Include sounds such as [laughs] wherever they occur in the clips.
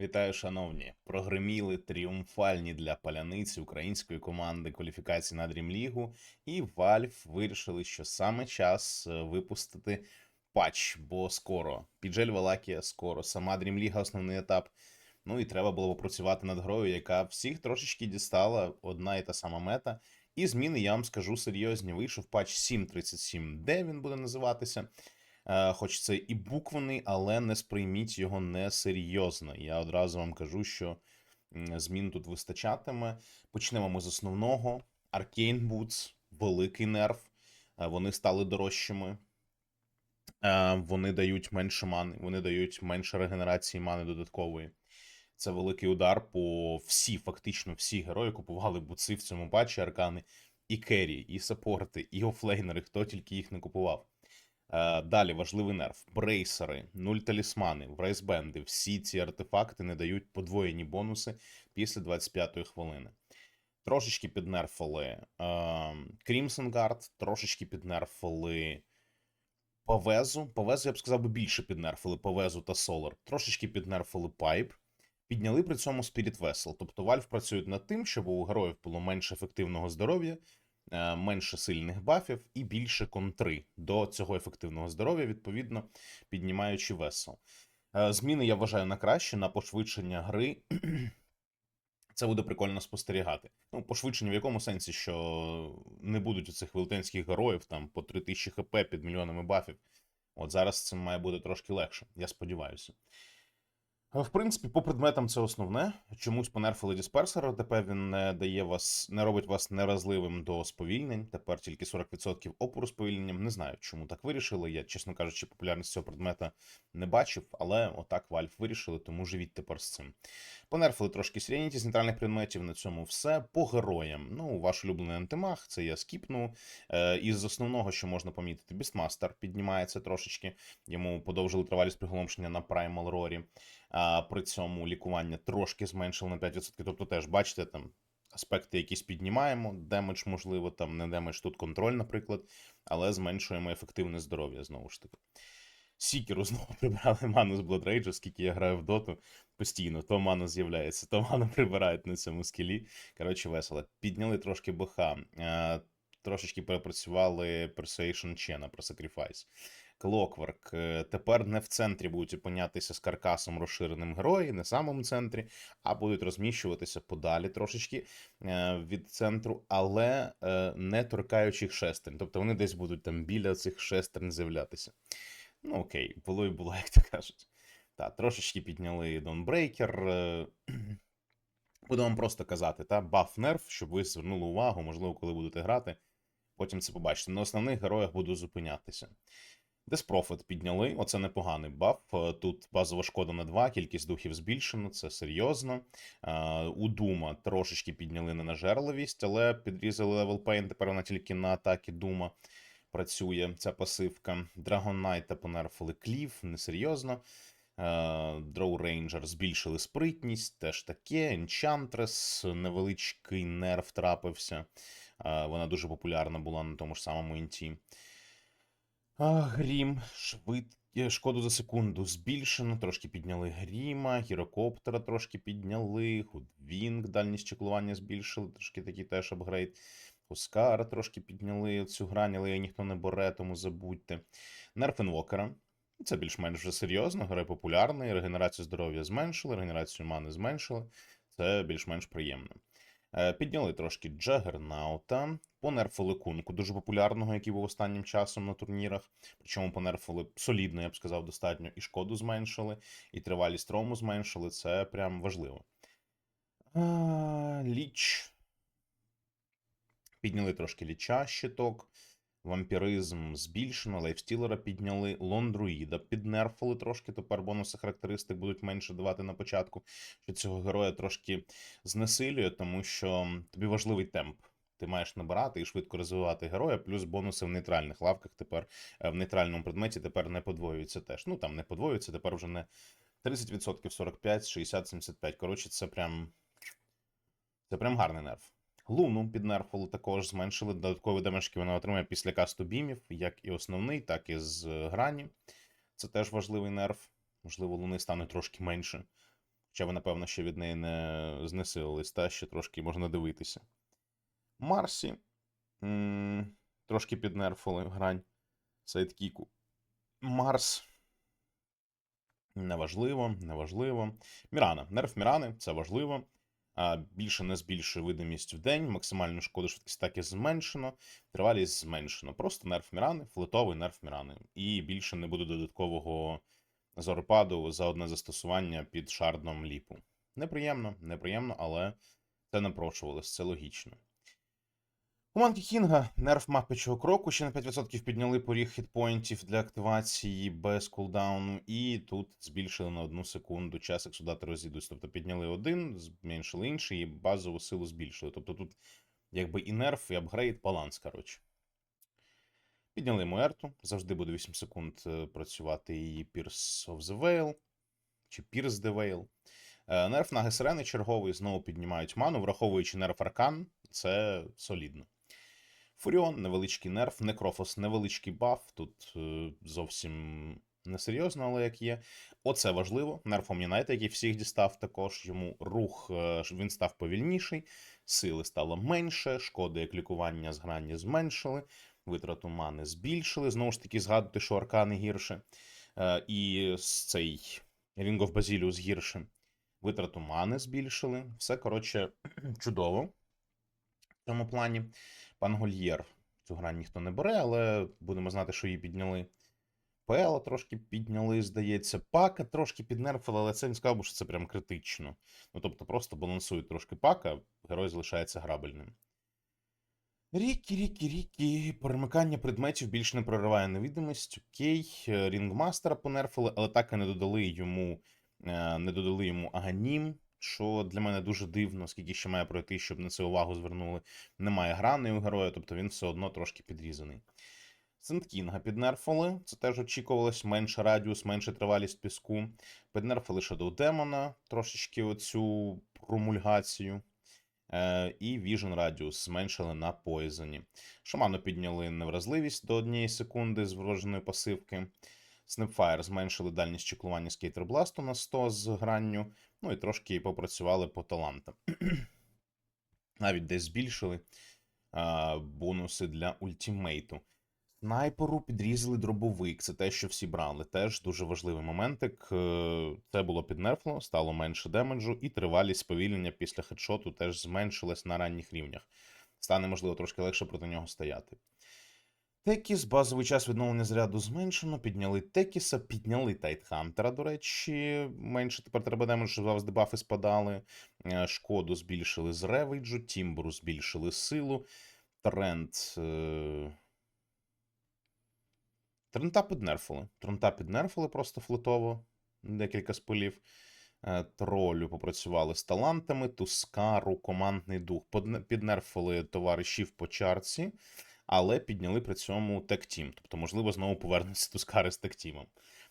Вітаю, шановні! Прогреміли тріумфальні для паляниці української команди кваліфікації на Дрімлігу, і Valve вирішили, що саме час е, випустити патч, бо скоро Піджель Валакія, скоро сама Дрімліга, основний етап. Ну і треба було попрацювати над грою, яка всіх трошечки дістала одна і та сама мета. І зміни, я вам скажу серйозні. Вийшов патч 7.37, він буде називатися. Е, Хоч це і буквений, але не сприйміть його несерйозно. Я одразу вам кажу, що змін тут вистачатиме. Почнемо ми з основного. Arcane Boots, великий нерв. Е, Вони стали дорожчими. Е, Вони дають менше мани, вони дають менше регенерації мани додаткової. Це великий удар по всі, фактично всі герої купували буци в цьому патчі аркани. І керрі, і саппорти, і офлейнери, хто тільки їх не купував. Е, Далі важливий нерв. Брейсери, нуль талісмани, брейсбенди. Всі ці артефакти не дають подвоєні бонуси після 25-ї хвилини. Трошечки піднерфили Crimson Guard, трошечки піднерфили Павезу. Павезу, я б сказав, би більше піднерфили Павезу та Solar. Трошечки піднерфили Пайп. Підняли при цьому Spirit Vessel. Тобто Valve працюють над тим, щоб у героїв було менше ефективного здоров'я, е, менше сильних бафів і більше контри до цього ефективного здоров'я, відповідно, піднімаючи весел. Е, Зміни я вважаю на краще, на пошвидшення гри. [clears throat] Це буде прикольно спостерігати. Ну, пошвидшення в якому сенсі, що не будуть у цих велетенських героїв там по 3000 хп під мільйонами бафів. От зараз це має бути трошки легше, я сподіваюся. В принципі, по предметам це основне. Чомусь понерфили дисперсера. Тепер він не дає вас, не робить вас неразливим до сповільнень. Тепер тільки 40% опору сповільненням. Не знаю, чому так вирішили. Я, чесно кажучи, популярність цього предмета не бачив, але отак Valve вирішили, тому живіть тепер з цим. Понерфили трошки Serenity з нейтральних предметів. На цьому все. По героям. Ну, ваш улюблений антимаг, це я скіпну. Е, із основного, що можна помітити, Beastmaster піднімається трошечки. Йому подовжили тривалість приголомшення на Primal Rory. А при цьому лікування трошки зменшили на 5%. Тобто, теж бачите, там аспекти якісь піднімаємо, демедж, можливо, там не демедж, тут контроль, наприклад, але зменшуємо ефективне здоров'я знову ж таки. Сікеру [laughs] знову прибрали ману з Blood Rage, оскільки я граю в доту постійно. То мана з'являється, то ману прибирають на цьому скілі. Коротше, весело. Підняли трошки БХ, трошечки перепрацювали Persuasion Chena про Sacrifice. Е, Тепер не в центрі будуть опинятися з каркасом розширеним герої, не самому центрі, а будуть розміщуватися подалі трошечки е, від центру, але е, не торкаючи їх. Тобто вони десь будуть там біля цих шестерень з'являтися. Ну окей, було і було, [laughs] як то кажуть. Так, трошечки підняли е, [clears throat] Буду вам просто казати, та баф нерв, щоб ви звернули увагу, можливо, коли будете грати. Потім це побачите. На основних героях буду зупинятися. Деспрофит підняли, оце непоганий баф. Е, Тут базова шкода на 2, кількість духів збільшено, це серйозно. Е, У Дума трошечки підняли ненажерливість, але підрізали левел пейн, тепер вона тільки на атаки Дума працює, ця пасивка. Dragon Knight понерфили клів, несерйозно. Е, Draw Ranger збільшили спритність, теж таке. Enchantress, невеличкий нерв трапився. Е, Вона дуже популярна була на тому ж самому інті. Грім, швид... е, шкоду за секунду збільшено, трошки підняли гріма, гірокоптера трошки підняли, Худвінг, дальність чеклування збільшили, трошки такий теж апгрейд. Оскара трошки підняли цю грань, але її ніхто не бере, тому забудьте. Нерф інвокера. Це більш-менш вже серйозно, герой популярний, регенерацію здоров'я зменшили, регенерацію мани зменшили. Це більш-менш приємно. Е, Підняли трошки Джагернаута, понерфили кунку, дуже популярного, який був останнім часом на турнірах. Причому понерфили солідно, я б сказав, достатньо. І шкоду зменшили, і тривалість строму зменшили. Це прям важливо. Ліч. Підняли трошки ліча щиток. Вампіризм збільшено, лайфстілера підняли, лондруїда піднерфили трошки. Тепер бонуси характеристик будуть менше давати на початку, що цього героя трошки знесилює, тому що тобі важливий темп. Ти маєш набирати і швидко розвивати героя, плюс бонуси в нейтральних лавках тепер е, в нейтральному предметі тепер не подвоюються теж. Ну там не подвоюються, тепер вже не 30%, 45, 60, 75. Коротше, це прям. Це прям гарний нерв. Луну піднерфили також, зменшили додаткові демешки вона отримує після касту бімів, як і основний, так і з е, грані. Це теж важливий нерв. Можливо, луни стане трошки менше. Хоча ви, напевно, ще від неї не знесилились, та ще трошки можна дивитися. Марсі. м, Трошки піднерфили грань сайдкіку. Марс. Неважливо, неважливо. Мірана. Нерв Мірани це важливо. Більше не збільшує видимість в день, максимальну шкоду швидкість атаки зменшено, тривалість зменшено. Просто нерв Мірани, флетовий нерв Мірани. І більше не буде додаткового зоропаду за одне застосування під шардом ліпу. Неприємно, неприємно, але це напрошувалось, це логічно. У Манкі Кінга нерв мапичого кроку ще на 5% підняли поріг хітпоінтів для активації без кулдауну, і тут збільшили на одну секунду час, як судати розійдуться. Тобто підняли один, зменшили інший, і базову силу збільшили. Тобто тут якби і нерв, і апгрейд, баланс, коротше. Підняли Муерту, завжди буде 8 секунд е, працювати її Pierce of the Veil, чи Pierce the Veil. Е, Нерв на Гесерени черговий знову піднімають ману, враховуючи нерв Аркан, це солідно. Фуріон, невеличкий нерв, Некрофос, невеличкий баф. Тут е, зовсім несерйозно, але як є. Оце важливо. Нерв Омнінайта, який всіх дістав, також йому рух е, він став повільніший, сили стало менше, шкоди як лікування з грані зменшили, витрату мани збільшили. Знову ж таки, згадувати, що аркани гірше. Е, І цей Ring of Basilius гірше. Витрату мани збільшили. Все, коротше, [clears throat] чудово в цьому плані. Пан Гольєр цю грань ніхто не бере, але будемо знати, що її підняли. Пела трошки підняли, здається. Пака трошки піднерфили, але це не сказав, що це прям критично. Ну тобто просто балансують трошки пака, герой залишається грабельним. Рікі, рікі, рікі. Перемикання предметів більш не прориває невидимість. Окей. Е, Рінгмастера понерфили, але так і не додали йому, е, не додали йому аганім, що для мене дуже дивно, скільки ще має пройти, щоб на це увагу звернули. Немає грани у героя, тобто він все одно трошки підрізаний. Сенткінга піднерфили, це теж очікувалось, менше радіус, менше тривалість піску. Піднерфили Shadow Демона, трошечки оцю промульгацію. Е, і Vision Radius зменшили на Poison. Шаману підняли невразливість до однієї секунди з вродженої пасивки. Snapfire зменшили дальність чеклування скейтербласту на 100 з гранню. Ну і трошки попрацювали по талантам. [clears throat] Навіть десь збільшили а, бонуси для ультімейту. Снайперу підрізали дробовик. Це те, що всі брали. Теж дуже важливий моментик. Е, Це було піднерфло, стало менше демеджу, і тривалість сповільнення після хедшоту теж зменшилась на ранніх рівнях. Стане, можливо, трошки легше проти нього стояти. Текіс, базовий час відновлення заряду зменшено. Підняли Текіса, підняли Тайтхантера, до речі, менше тепер треба демеджу, щоб завжди бафи спадали. Е, Шкоду збільшили з ревейджу, Тімбру збільшили силу. Тренд. е, Трента піднерфили. Трента піднерфили просто флотово, декілька спилів. Е, Тролю попрацювали з талантами, Тускару, командний дух. Піднерфили товаришів по чарці, але підняли при цьому тек-тім. Тобто, можливо, знову повернуться Тускари з тек-тімом.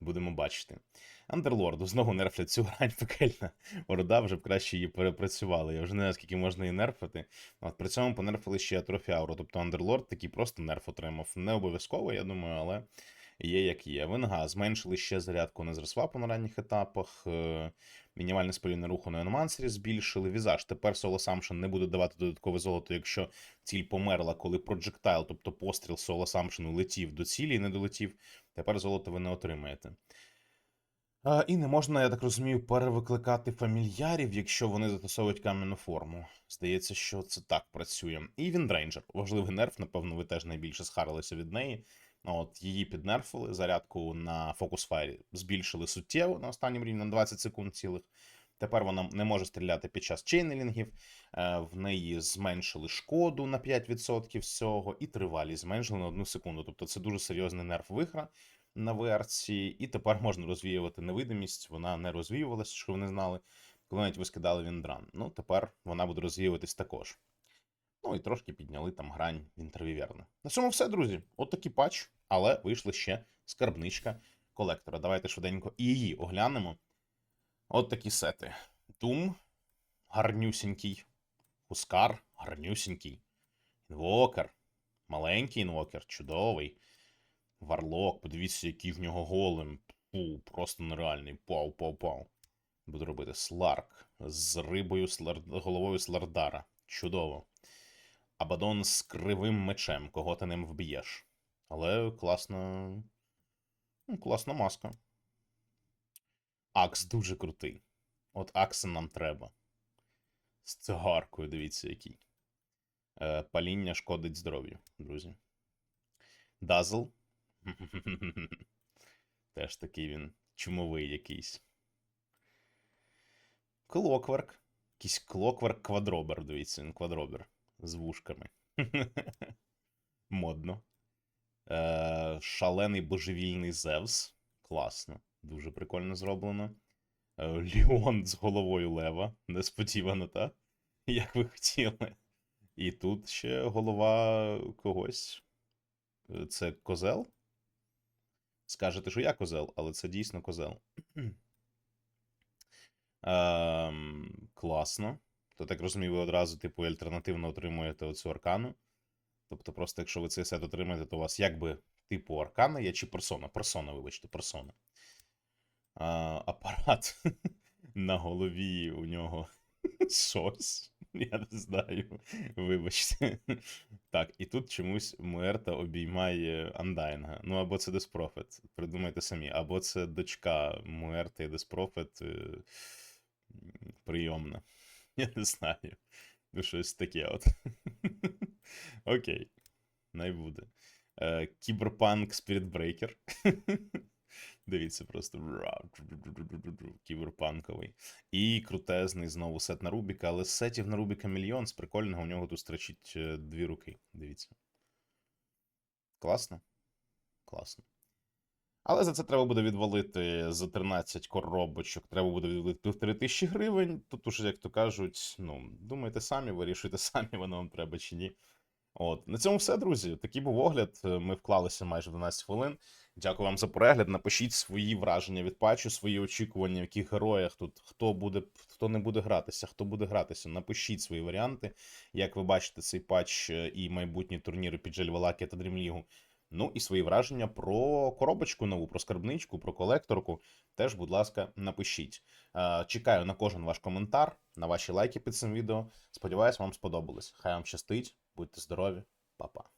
Будемо бачити. Андерлорду знову нерфлять цю грань пекельна. Орда вже б краще її перепрацювали. Я вже не знаю, скільки можна її нерфити. От при цьому понерфили ще Атрофіауру. Тобто Андерлорд такий просто нерф отримав. Не обов'язково, я думаю, але є як є. Венга зменшили ще зарядку на зросвапу на ранніх етапах. е, Мінімальне спаління руху на Енмансері збільшили. Візаж тепер Соло не буде давати додаткове золото, якщо ціль померла, коли проджектайл, тобто постріл Соло Самшену летів до цілі і не долетів. Тепер золото ви не отримаєте. І не можна, я так розумію, перевикликати фамільярів, якщо вони застосовують кам'яну форму. Здається, що це так працює. І Віндрейнджер. Важливий нерф, напевно, ви теж найбільше схарилися від неї. От її піднерфили, зарядку на фокус-файрі збільшили суттєво на останньому рівні на 20 секунд цілих. Тепер вона не може стріляти під час чейнелінгів. Е, В неї зменшили шкоду на 5% всього, і тривалість зменшили на 1 секунду. Тобто це дуже серйозний нерв вихра на версії, і тепер можна розвіювати невидимість. Вона не розвіювалася, що ви не знали, коли навіть ви скидали Віндран. Ну, тепер вона буде розвіюватись також. Ну і трошки підняли там грань Вінтервіверна. На цьому все, друзі. От такий патч, але вийшла ще скарбничка колектора. Давайте швиденько і її оглянемо. От такі сети. Doom гарнюсінький. Хускар гарнюсінький. Інвокер. Маленький інвокер, чудовий. Варлок, подивіться, який в нього голем. Пу, просто нереальний. Пау, пау, пау. Буду робити сларк з рибою слар... головою слардара. Чудово. Абадон з кривим мечем, кого ти ним вб'єш. Але класна. ну, Класна маска. Акс дуже крутий. От Акса нам треба. З цигаркою, дивіться, який. Е, паління шкодить здоров'ю, друзі. Дазл. [laughs] Теж такий він чумовий якийсь. Клокверк. Якийсь клокверк квадробер, дивіться, він квадробер з вушками. Модно. Е, шалений божевільний Зевс. Класно. Дуже прикольно зроблено. Е, Ліон з головою лева. Несподівано, так? Як ви хотіли. І тут ще голова когось. Е, Це козел? Скажете, що я козел, але це дійсно козел. Ем, класно. То так розумію, ви одразу, типу, альтернативно отримуєте оцю аркану. Тобто, просто якщо ви цей сет отримаєте, то у вас якби типу аркана є чи персона. Персона, вибачте, персона. А, апарат [laughs] на голові у нього [laughs] щось. Я не знаю. Вибачте. Так, і тут чомусь Муерта обіймає Андайнга. Ну, або це Деспрофет. Придумайте самі, або це дочка Муерти і Деспрофет прийомна. Я не знаю. Ну, щось таке от. [laughs] Окей. Най буде. Е, Кіберпанк Breaker. [laughs] Дивіться, просто кіберпанковий. І крутезний знову сет на Рубіка, але сетів на Рубіка мільйон з прикольного у нього тут строчить е, дві руки. Дивіться. Класно? Класно. Але за це треба буде відвалити за 13 коробочок. Треба буде відвалити півтори тисячі гривень. Тут уже, як то кажуть, ну, думайте самі, вирішуйте [laughs] самі, воно вам треба чи ні. От, на цьому все, друзі. Такий був огляд. Ми вклалися майже 12 хвилин. Дякую вам за перегляд. Напишіть свої враження від патчу, свої очікування, в яких героях тут хто буде, хто не буде гратися, хто буде гратися. Напишіть свої варіанти. Як ви бачите, цей патч е, і майбутні турніри під Джельвалакі та Дрімлігу. Ну і свої враження про коробочку нову, про скарбничку, про колекторку. Теж, будь ласка, напишіть. Е, Чекаю на кожен ваш коментар, на ваші лайки під цим відео. Сподіваюсь, вам сподобалось. Хай вам щастить, будьте здорові, Па-па.